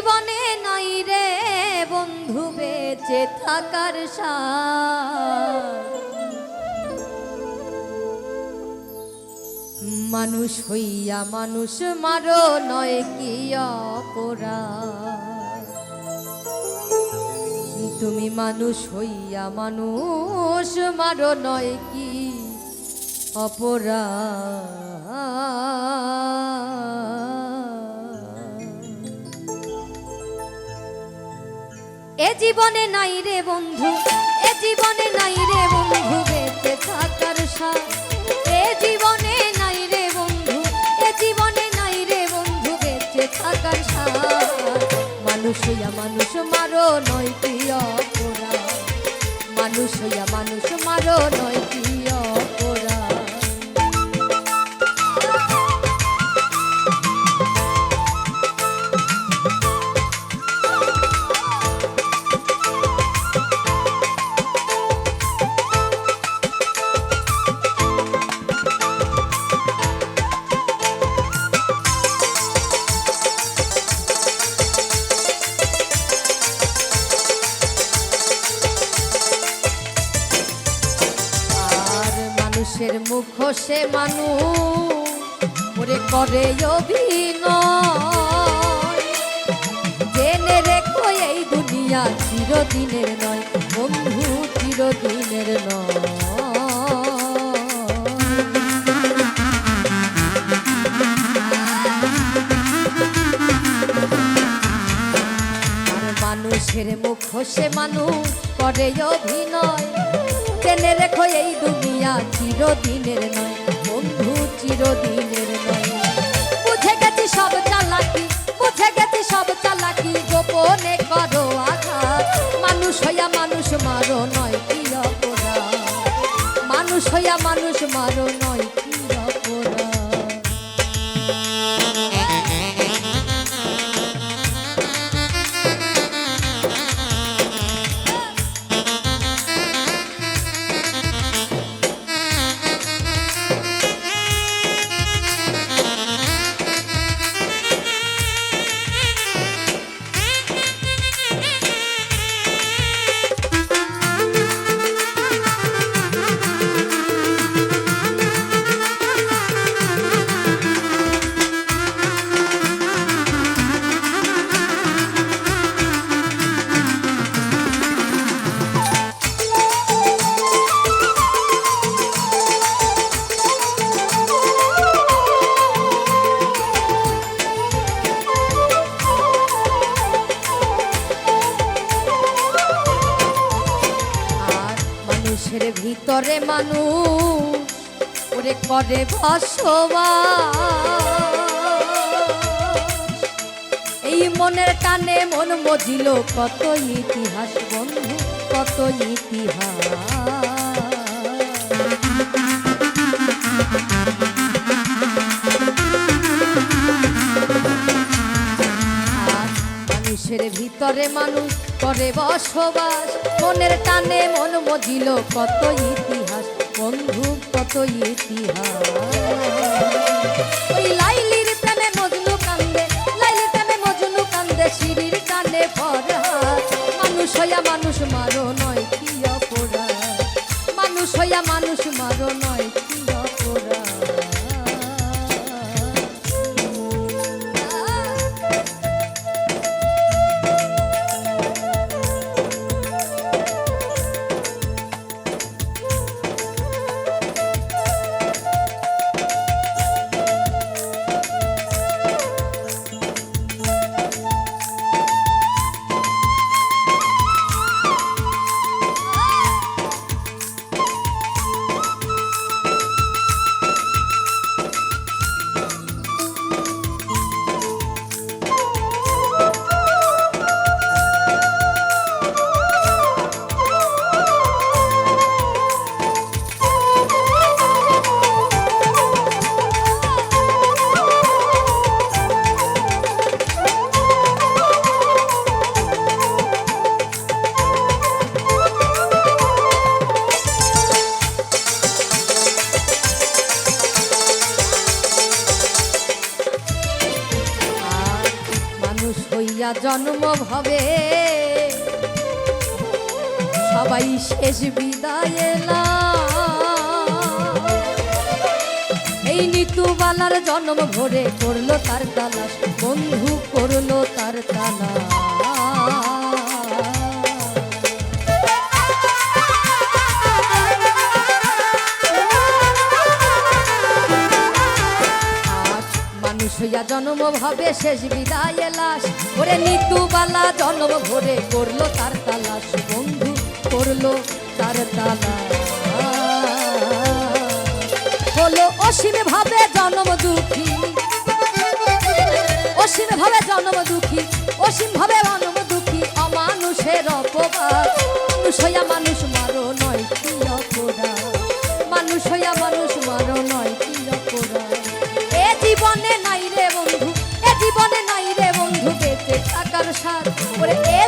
জীবনে নাই রে বন্ধু, বেঁচে থাকার মানুষ হইয়া মানুষ মারো, নয় কি অপরা তুমি মানুষ হইয়া মানুষ মারো, নয় কি অপরাধ। এ জীবনে নাই রে বন্ধু, এ জীবনে নাই রে বন্ধু, বেঁচে থাকার সাথ। এ জীবনে নাই রে বন্ধু, এ জীবনে নাই রে বন্ধু, বেঁচে থাকার সাথ। মানুষ হইয়া মানুষ, মারো নয় অপরাধ। মানুষ হইয়া মানুষ, মারো নয় মানুষের সে মানুষ, ওরে করে অভিনয়। জেনে রেখো এই দুনিয়া চিরদিনের নয়, বন্ধু চিরদিনের নয়। মানুষের সে মানুষ করে অভিনয়। জেনে রেখো এই দুনিয়া চিরদিনের নয় বন্ধু চিরদিনের নয়। ভিতরে মানুষ, ওরে করে বসবাস। এই মনের টানে মন মজিল, কত ইতিহাস বন্ধু, কত ইতিহাস। মানুষের ভিতরে মানুষ করে বসবাস, মনের টানে মন মজিল, কত ইতিহাস, বন্ধু, কত ইতিহাস। ওই লাইলির প্রেমে মজনু কান্দে, লাইলির প্রেমে মজনু কান্দে সিঁড়ির টানে ফরহাদ মানুষ হইয়া মানুষ, মারো নয় কি অপরাধ। মানুষ হইয়া মানুষ, মারো নয় কি অপরাধ। জন্ম ভবে সবাই শেষ বিদায়। এই নিতুবালার জন্ম ভরে করল তার তালাশ বন্ধু করল মানুষ জন্ম ভাবে শেষ বিদায় লাশ ওরে নিতুবালা, জন্ম ভরে করল তার তালাশ। বন্ধু করল তার তালাশ। হলো অসীম ভাবে জন্ম দুঃখী। অসীম ভাবে জন্ম দুঃখী। অসীম ভাবে জন্ম দুঃখী। অমানুষের অপবাদ। মানুষ হইয়া সাথ ওরে